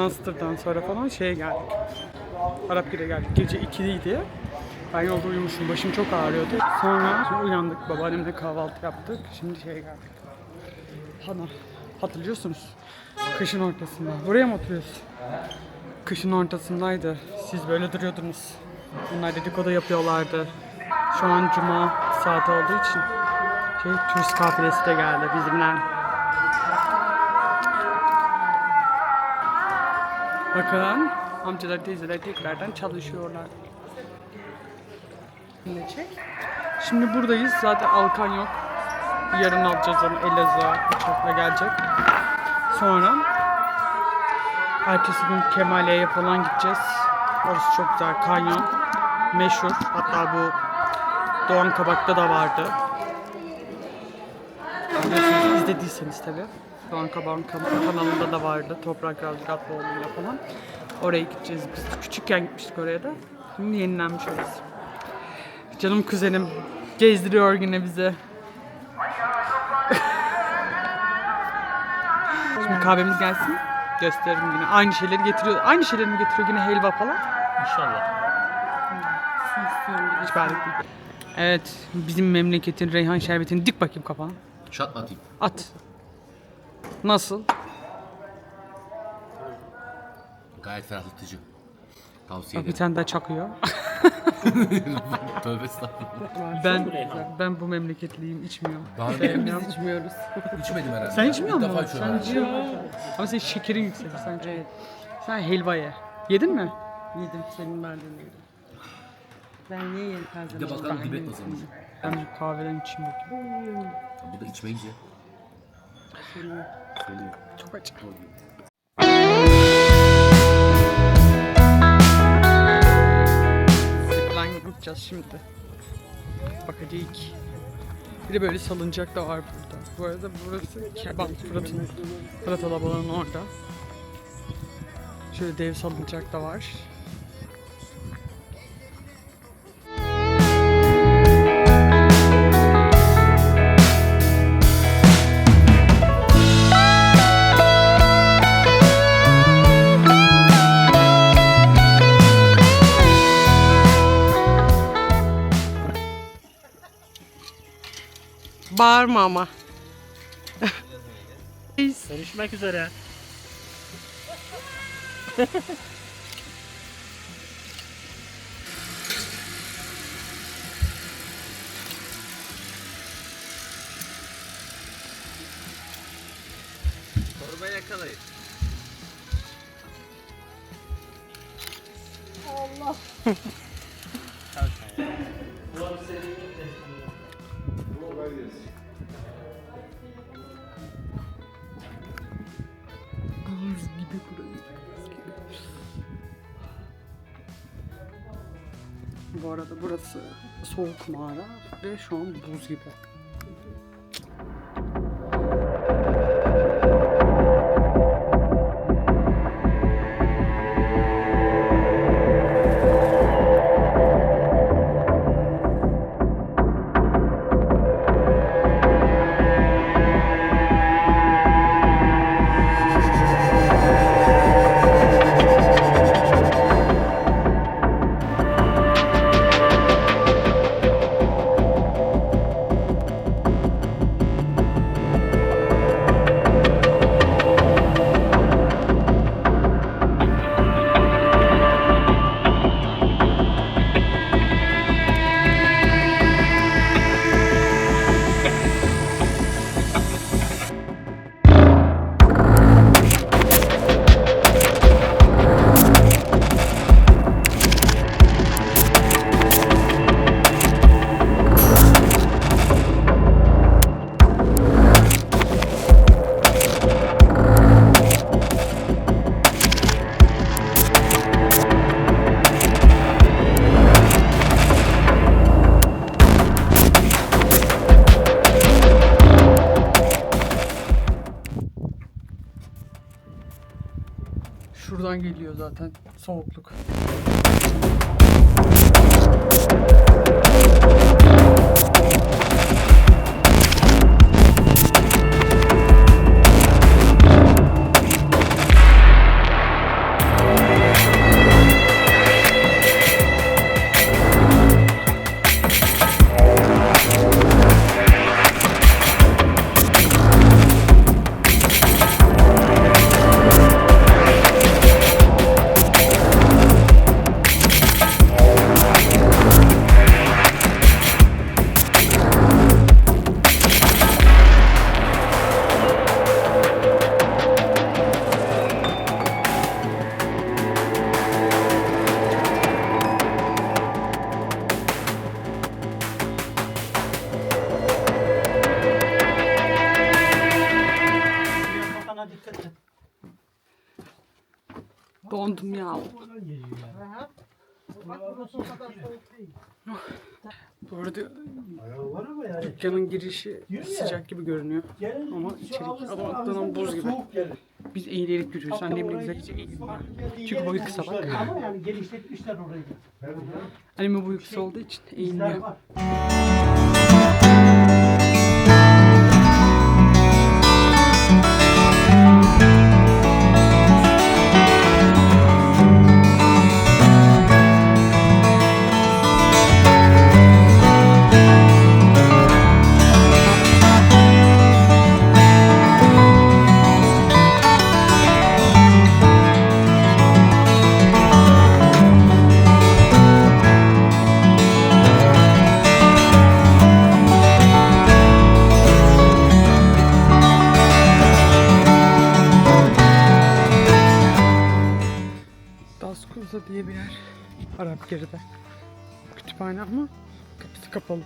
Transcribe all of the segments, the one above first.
Manastır'dan sonra falan şeye geldik. Arapgir'e geldik. Gece 2'ydi. Ben yolda uyumuşum. Başım çok ağrıyordu. Sonra uyandık. Babaannemle kahvaltı yaptık. Şimdi şeye geldik. Hana. Hatırlıyorsunuz. Kışın ortasında. Buraya mı oturuyoruz? Kışın ortasındaydı. Siz böyle duruyordunuz. Bunlar dedikodu yapıyorlardı. Şu an cuma saati olduğu için şey, turist kafilesi de geldi bizimle. Bakın amcalar teyzeler tekrardan çalışıyorlar. Şimdi çek. Şimdi buradayız. Zaten Alkan yok. Yarın alacağız onu Elazığ'a uçakla gelecek. Sonra ertesi gün Kemaliye'ye falan gideceğiz. Orası çok güzel. Kanyon. Meşhur. Hatta bu Doğan Kabak'ta da vardı. İzlediyseniz tabii. Doğan Kabak'ın kan- kanalında da vardı. Toprak Razgatlıoğlu'yla falan. Oraya gideceğiz. Biz küçükken gitmiştik oraya da. Şimdi yenilenmiş orası. Canım kuzenim gezdiriyor yine bize. Şimdi kahvemiz gelsin. Gösteririm yine. Aynı şeyleri getiriyor. Aynı şeyleri mi getiriyor yine helva falan? İnşallah. Hiç benlik değil. Evet, bizim memleketin reyhan şerbetini dik bakayım kafana. Şat atayım? At. Nasıl? Gayet ferahlatıcı. Tavsiye Bak bir ederim. tane daha çakıyor. Tövbe estağfurullah. ben ben bu memleketliyim, içmiyorum. Daha Sevmiyorum. İçmiyoruz. içmedim herhalde. Sen içmiyor İlk musun? defa içiyorum. Sen. Ama senin şekerin yüksek. Sen, evet. sen helva ye. Yedin mi? Yedim senin verdiğini yedim. Ben niye yeni taze Bir de bakalım dibek nasılmış. Ben bir kahveden içeyim bakayım. Bu da içmeyince. Söylüyor. Zipline yapacağız şimdi. Bakacağız. Bir de böyle salıncak da var burada. Bu arada burası kebap Fırat'ın Fırat Alabalı'nın orada. Şöyle dev salıncak da var. Bağırma ama. Görüşmek üzere. Torba yakalayın. Buz gibi burası. Bu arada burası soğuk mağara ve şu an buz gibi. Zaten soğukluk. Dondum ya. Bu arada dükkanın girişi sıcak gibi görünüyor. Ama içeri adam atlanan buz gibi. Biz eğilerek yürüyoruz. Annemle eğilmiyor. Çünkü boyu kısa bak. Ama yani genişletmişler orayı. Annemin boyu kısa olduğu için eğilmiyor. Geride. Kütüphane ama kapısı kapalı.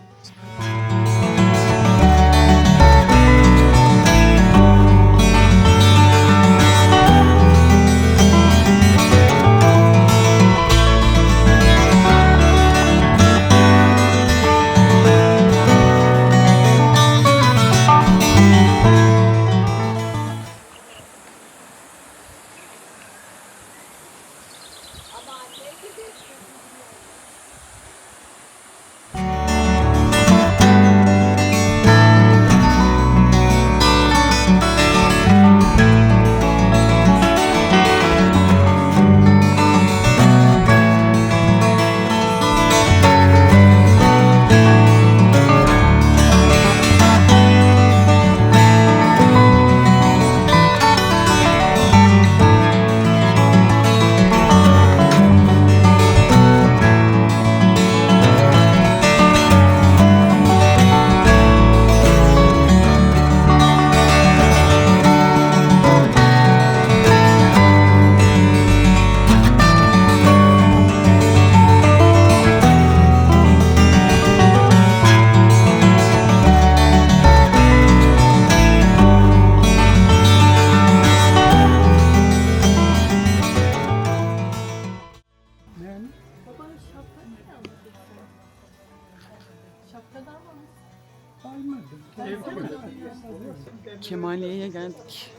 Kemaliye'ye geldik.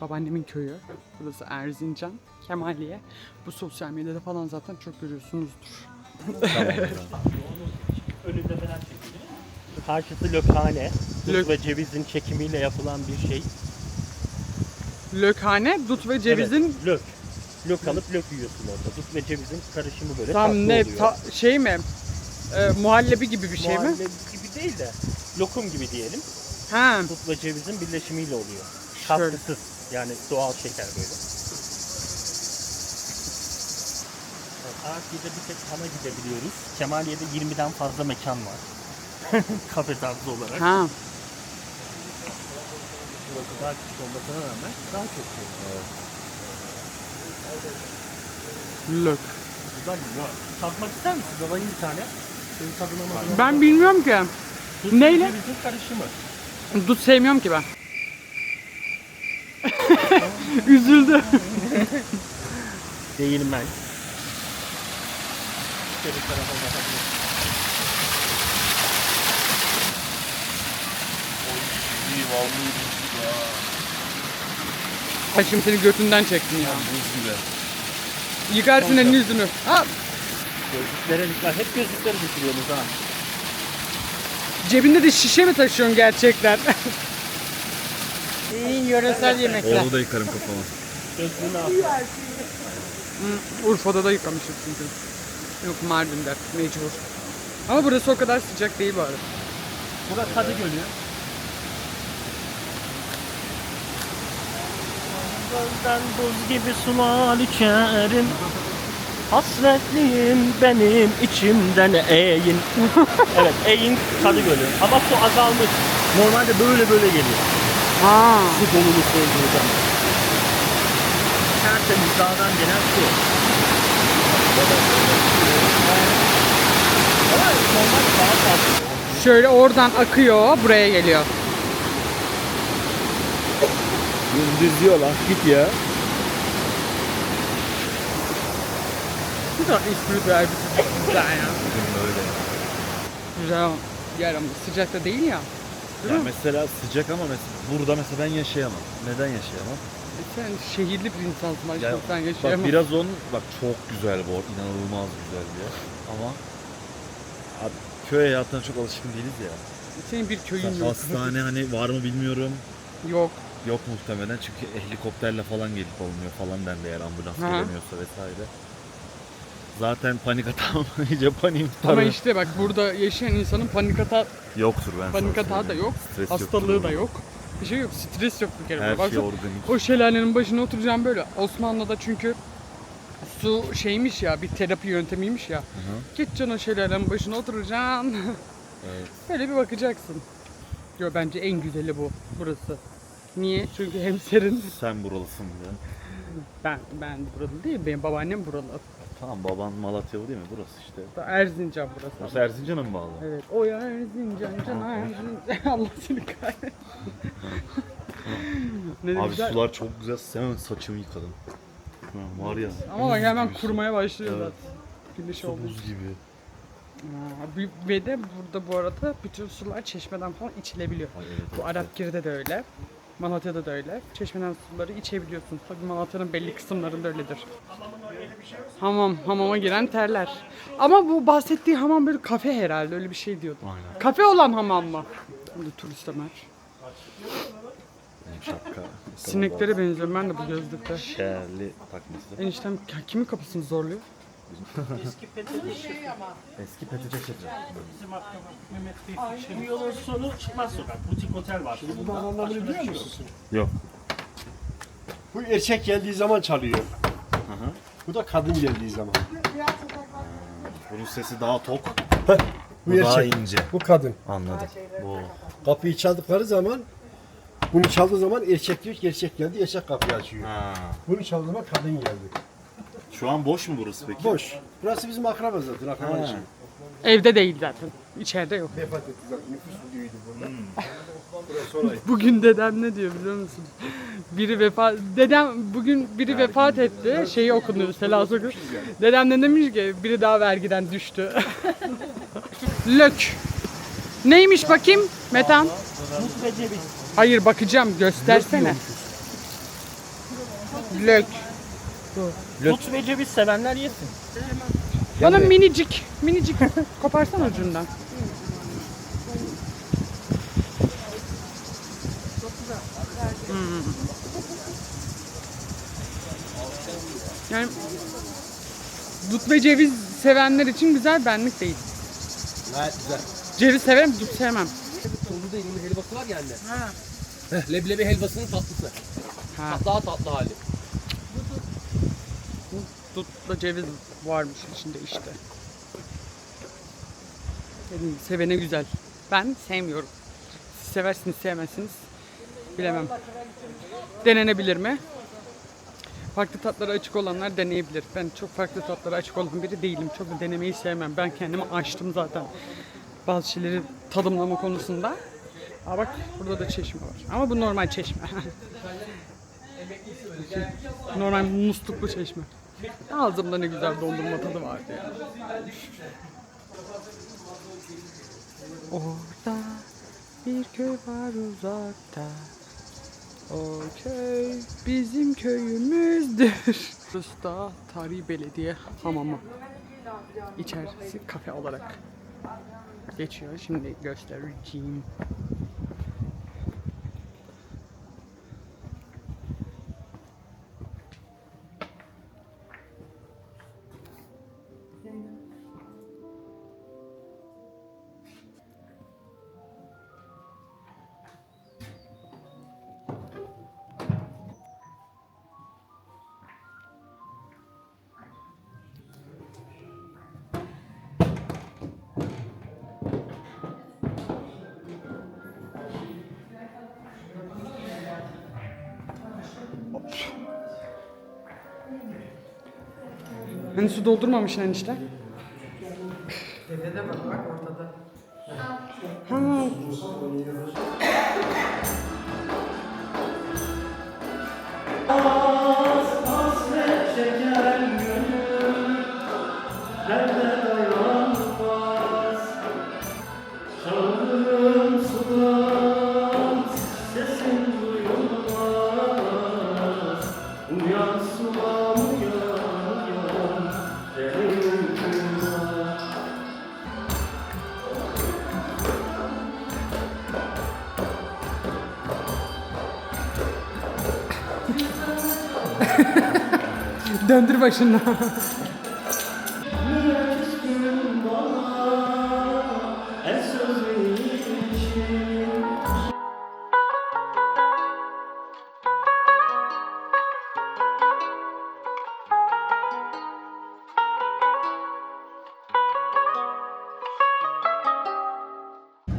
Babaannemin köyü. Burası Erzincan. Kemaliye. Bu sosyal medyada falan zaten çok görüyorsunuzdur. Önünde falan. Karşısı lökhane. Dut Lök- ve cevizin çekimiyle yapılan bir şey. Lökhane, dut ve cevizin Evet, lök. Lök alıp lök yiyorsun orada. Dut ve cevizin karışımı böyle tam tatlı ne oluyor. ta- şey mi? Ee, muhallebi gibi bir şey mi? Muhallebi gibi değil de lokum gibi diyelim. Ha. Dut ve cevizin birleşimiyle oluyor. Katkısız. Yani doğal şeker böyle. Evet, Artvi'de bir tek ana gidebiliyoruz. Kemaliye'de 20'den fazla mekan var. Kafe tarzı olarak. Ha. Burası daha küçük olmasına rağmen daha çok şey. Lök. Güzel var. Tatmak ister misin? Alayım bir tane. Senin tadına. Ben bilmiyorum ki. Tuz neyle? Cevizin karışımı. Dut sevmiyorum ki ben. Üzüldü. Ya. Ay şimdi seni götünden çektim ya. Buz gibi. Yıkarsın elini yüzünü. Ha, Gözlüklere dikkat. Hep gözlükleri düşürüyorsunuz ha. Cebinde de şişe mi taşıyorsun gerçekten? İyi yöresel yemekler. Orada da yıkarım kafamı. Al. Urfa'da da yıkamışım çünkü. Yok Mardin'de mecbur. Ama burası o kadar sıcak değil bu arada. Burası Kadı Gölü. Gözden buz gibi sular içerim. Hasretliyim benim içimden eğin. evet eğin Kadı Gölü. Ama su azalmış. Normalde böyle böyle geliyor. Ha. Su doluluk olduğu zaman. Tertemiz dağdan gelen su. Ama normal daha tatlı. Şöyle oradan akıyor, buraya geliyor. Düz diyor lan git ya. Espritüel bir çocuk. Güzel ya. Bugün böyle. Güzel ama sıcak da değil ya. Değil Ya mi? mesela sıcak ama mesela burada mesela ben yaşayamam. Neden yaşayamam? E Sen şehirli bir insansın aşkım Ya, sen Bak yaşayamam. biraz onun bak çok güzel bu arada, inanılmaz güzel bir yer. Ama abi, köy hayatına çok alışkın değiliz ya. Senin bir köyün Mesela yok. hastane hani var mı bilmiyorum. Yok. Yok muhtemelen çünkü helikopterle falan gelip alınıyor falan dendi eğer ambulans Aha. gelemiyorsa vesaire. Zaten panik atam iyice paniğim tutar. Ama işte bak burada yaşayan insanın panik ata Yoktur ben panik sana atağı da söyleyeyim. yok. Stres hastalığı yoktur da yok. Bir şey yok. Stres yok bir kere. Her şey Baksana, organik. O şelalenin başına oturacağım böyle. Osmanlı'da çünkü su şeymiş ya bir terapi yöntemiymiş ya. Gideceksin o şelalenin başına oturacaksın. Evet. Böyle bir bakacaksın. Yo bence en güzeli bu. Burası. Niye? Çünkü hem serin. Sen buralısın diye. Ben ben buralı değil. Benim babaannem buralı. Tamam baban Malatyalı değil mi? Burası işte. Erzincan burası. Burası Erzincan'a mı bağlı? Evet. O ya Erzincan, can Erzincan. Allah seni kahretsin. ne de Abi güzel. sular çok güzel. Hemen saçımı yıkadım. Ha, var ya. Ama bak hemen kurumaya başlıyor Evet. zaten. Güneş Su buz gibi. Aa, bir- Ve de burada bu arada bütün sular çeşmeden falan içilebiliyor. Ay, evet, Bu evet, Arapgir'de de öyle. Malatya'da da öyle. Çeşmeden suları içebiliyorsun. Tabii Malatya'nın belli kısımlarında öyledir. Hamam, hamama giren terler. Ama bu bahsettiği hamam böyle kafe herhalde öyle bir şey diyordu. Aynen. Kafe olan hamam mı? Burada turist Ömer. Şapka. Sineklere benziyorum ben de bu gözlükte. Şerli takması. Eniştem kimin kapısını zorluyor? Eski PTT şefi. Eski PTT şefi. Bizim Mehmet Bey. Şimdi yolun sonu çıkmaz sokak. Butik otel var. Bu anlamını biliyor musun? Yok. Bu erkek geldiği zaman çalıyor. hı. Bu da kadın geldiği zaman. Bunun sesi daha tok. Bu, Bu daha erkek. ince. Bu kadın. Anladım. Bu. Kapıyı çaldıkları zaman bunu çaldığı zaman erkek diyor ki erkek geldi, erkek kapıyı açıyor. Ha. Bunu çaldığı zaman kadın geldi. Şu an boş mu burası peki? Boş. Burası bizim akraba zaten, akraba için. Evde değil zaten. İçeride yok. Vefat etti zaten, nüfus büyüdü burada. Hmm. Burası. Bugün dedem ne diyor biliyor musun? Biri vefat... Dedem bugün biri vefat etti. Şeyi okunuyor Selası okun. Dedem de demiş ki biri daha vergiden düştü. Lök. Neymiş bakayım Metan? Hayır bakacağım göstersene. Lök. Mut ve ceviz sevenler yesin. Bana minicik, minicik koparsan ucundan. Hmm. Yani dut ve ceviz sevenler için güzel benlik değil. Gayet güzel. Ceviz severim, dut sevmem. Tuzlu değil mi helvası var ya anne. Heh, leblebi helvasının tatlısı. Ha, Daha tatlı hali. Dutla ceviz varmış içinde işte. Dedim, sevene güzel. Ben sevmiyorum. Siz seversiniz, sevmezsiniz. Bilemem. Denenebilir mi? Farklı tatlara açık olanlar deneyebilir. Ben çok farklı tatlara açık olan biri değilim. Çok denemeyi sevmem. Ben kendimi açtım zaten. Bazı şeyleri tadımlama konusunda. Aa bak burada da çeşme var. Ama bu normal çeşme. normal musluklu çeşme. Ağzımda ne güzel dondurma tadı vardı ya. Orada bir köy var uzakta. O köy bizim köyümüzdür. Burası Tarihi Belediye Hamamı. İçerisi kafe olarak geçiyor. Şimdi göstereceğim. Doldurmamışsın enişte. Tepede bak bak ortada. Ha. Döndür başını.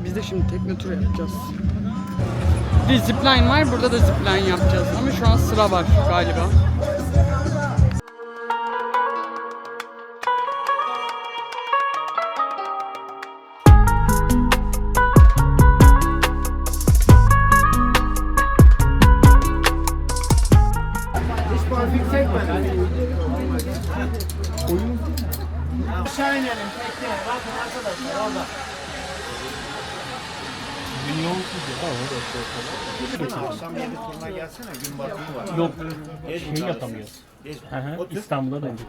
Biz de şimdi tekne turu yapacağız. Bir zipline var, burada da zipline yapacağız. Ama şu an sıra var galiba. Yapamıyoruz. Hı hı, İstanbul'a döndük.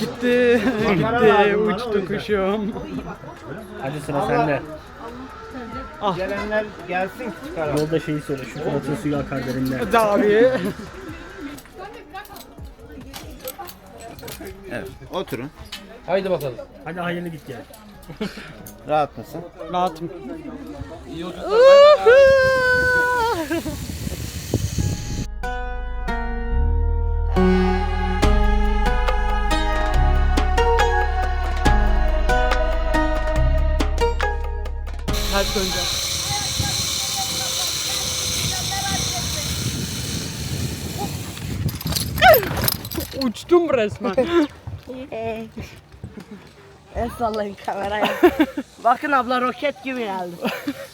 Gitti. gitti. Uçtu kuşum. Hadi sıra sende. Gelenler gelsin çıkaralım. Yolda şeyi söyle. Şu Fuat'ın suyu akar derinden. Hadi abi. Evet. Oturun. Haydi bakalım. Hadi hayırlı git gel. Rahat mısın? Rahatım. Ters döneceğim. Uçtum resmen. El sallayın kameraya. Bakın abla roket gibi geldi.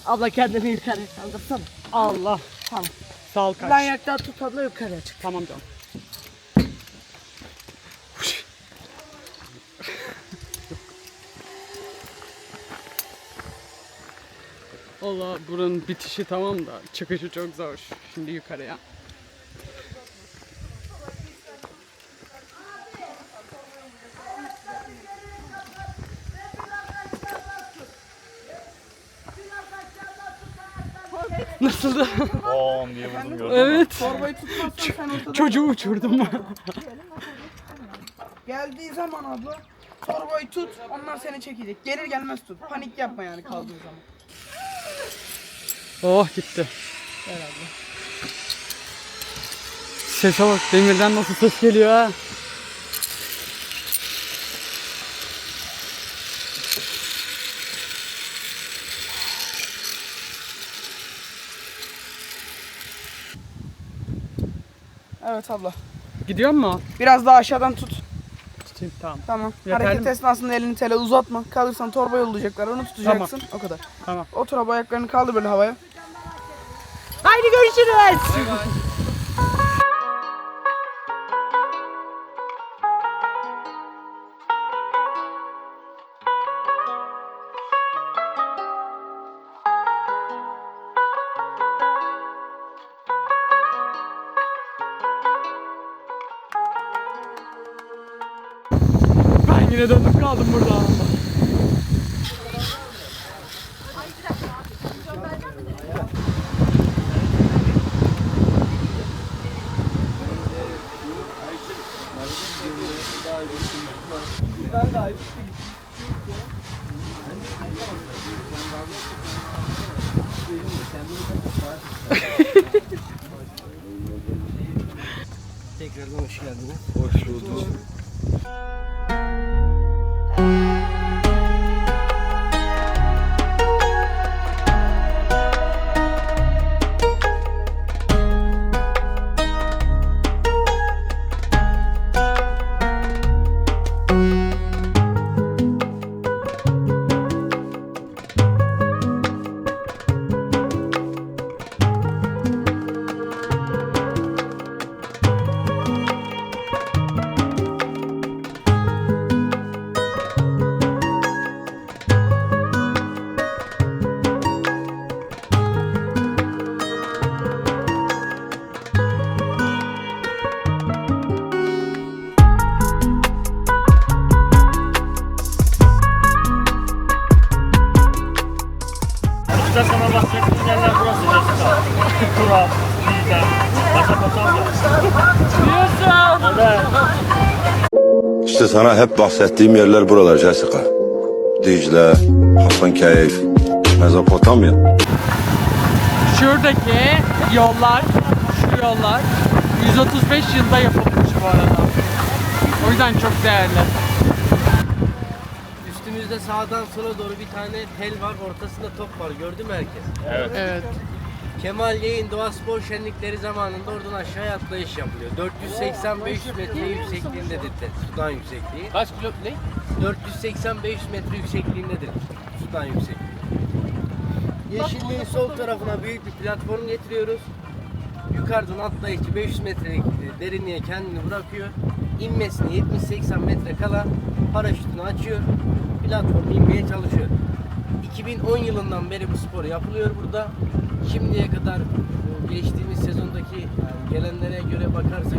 abla kendini yukarı kaldırsana. Allah. Tamam. Sağ ol kaç. yaktan tut abla yukarıya çık. Tamam canım. Allah buranın bitişi tamam da çıkışı çok zor. Şimdi yukarıya. Nasıldı? Bom diye vurdum gördün mü? evet. Torbayı tutmazsan sen ortada Çocuğu uçurdum. geldiği zaman abla torbayı tut onlar seni çekecek. Gelir gelmez tut. Panik yapma yani kaldığın zaman. oh gitti. Sese bak demirden nasıl ses geliyor ha. Evet abla. Gidiyor mu? Biraz daha aşağıdan tut. Tutayım tamam. Tamam. Yeterli Hareket mi? esnasında elini tele uzatma. Kalırsan torba yollayacaklar. Onu tutacaksın. O kadar. Tamam. Otur abi ayaklarını kaldır böyle havaya. Haydi görüşürüz. Ben hep bahsettiğim yerler buralar Jessica. Dicle, Hasankeyf, Mezopotamya. Şuradaki yollar, şu yollar 135 yılda yapılmış bu arada. O yüzden çok değerli. Üstümüzde sağdan sola doğru bir tane tel var. Ortasında top var. Gördü mü herkes? Evet. Kemal Yeğin Doğa Spor Şenlikleri zamanında oradan aşağıya atlayış yapılıyor. 480-500 metre yüksekliğindedir de, sudan yüksekliği. Kaç kilo ne? 480-500 metre yüksekliğindedir sudan yüksekliği. Yeşilliğin sol tarafına büyük bir platform getiriyoruz. Yukarıdan atlayıcı 500 metrelik derinliğe kendini bırakıyor. İnmesine 70-80 metre kala paraşütünü açıyor. Platform inmeye çalışıyor. 2010 yılından beri bu spor yapılıyor burada. Şimdiye kadar e, geçtiğimiz sezondaki yani gelenlere göre bakarsak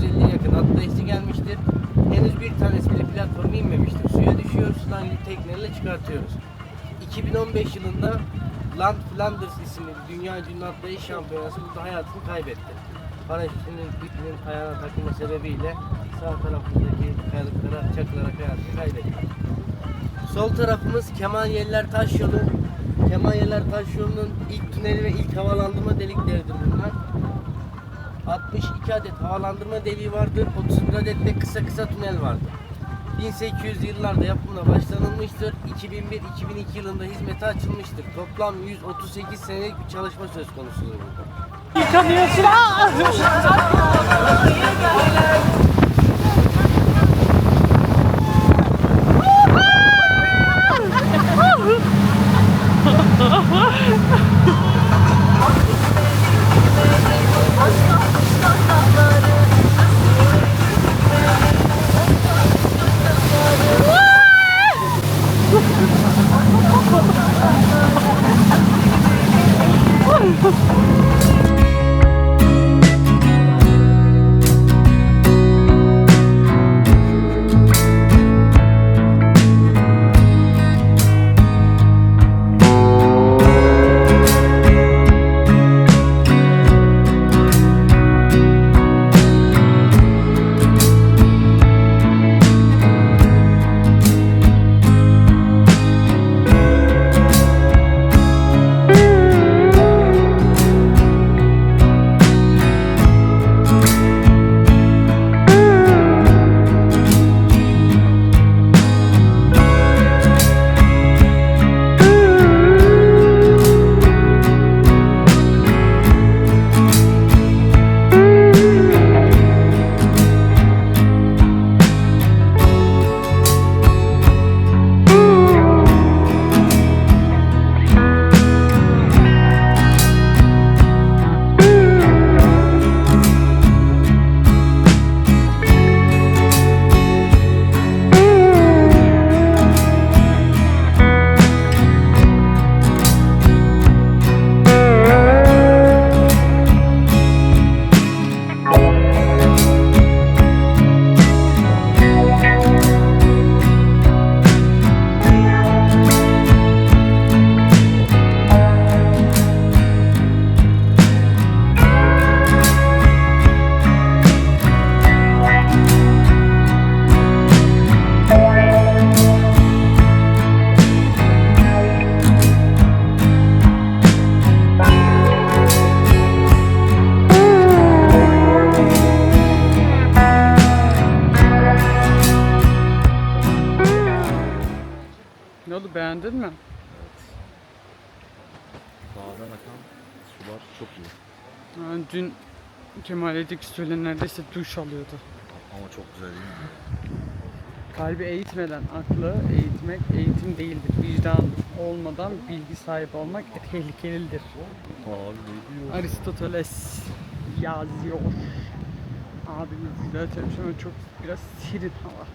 350'ye yakın atlayıcı gelmiştir. Henüz bir tanesi bile platforma inmemiştir. Suya düşüyor, sudan teknelerle çıkartıyoruz. 2015 yılında Land Flanders isimli dünya ünlü atlayış şampiyonası burada hayatını kaybetti. Paraşütünün ipinin ayağına takılma sebebiyle sağ tarafındaki kayalıklara çakılarak hayatını kaybetti. Sol tarafımız Kemalyeller Taş Yolu. Kemalyeller Taş Yolu'nun ilk tüneli ve ilk havalandırma delikleridir bunlar. 62 adet havalandırma deliği vardır. 31 adet de kısa kısa tünel vardır. 1800 yıllarda yapımına başlanılmıştır. 2001-2002 yılında hizmete açılmıştır. Toplam 138 senelik bir çalışma söz konusudur burada. Yıkanıyorsun. Ne oldu beğendin mi? Dağdan akan sular çok iyi. Yani dün Kemal'deki suyla neredeyse duş alıyordu. Ama çok güzel değil mi? Kalbi eğitmeden aklı eğitmek eğitim değildir. Vicdan olmadan bilgi sahibi olmak tehlikelidir. Abi ne diyor? Aristoteles yazıyor. Abimiz zaten şu an çok biraz serin hava.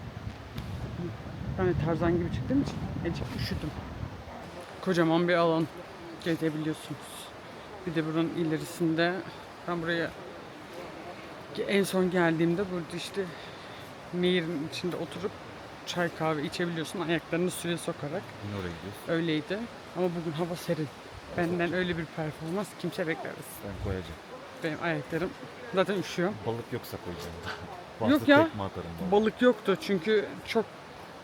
Ben de Tarzan gibi çıktığım için ece üşüdüm. Kocaman bir alan gezebiliyorsunuz. Bir de buranın ilerisinde ben buraya en son geldiğimde burada işte nehirin içinde oturup çay kahve içebiliyorsun ayaklarını suya sokarak. Yine oraya gidiyoruz. Öyleydi. Ama bugün hava serin. Benden öyle bir performans kimse beklemez. Ben koyacağım. benim ayaklarım. Zaten üşüyor. Balık yoksa koyacağım da. Yok ya. tekme atarım. Balık yoktu çünkü çok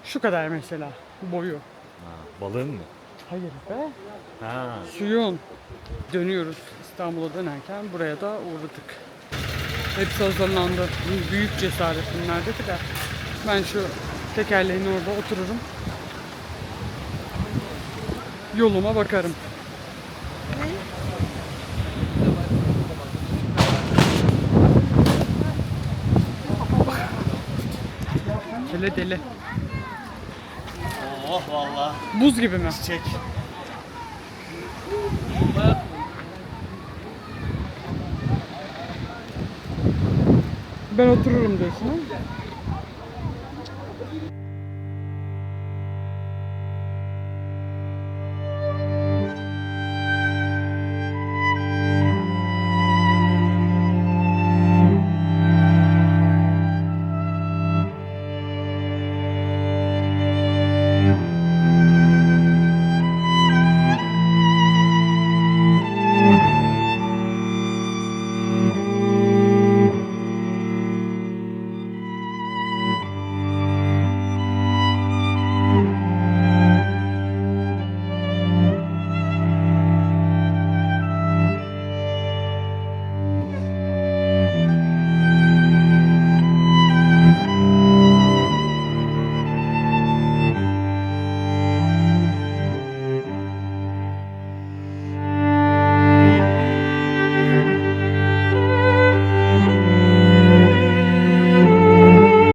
şu kadar mesela boyu. Ha, balığın mı? Hayır be. Ha. Suyun. Dönüyoruz İstanbul'a dönerken buraya da uğradık. Hepsi hazırlandı. Büyük cesaret bunlardaki de. Ben şu tekerleğin orada otururum. Yoluma bakarım. Kele deli. Oh valla. Buz gibi mi? Çek. Ben otururum diyorsun ha?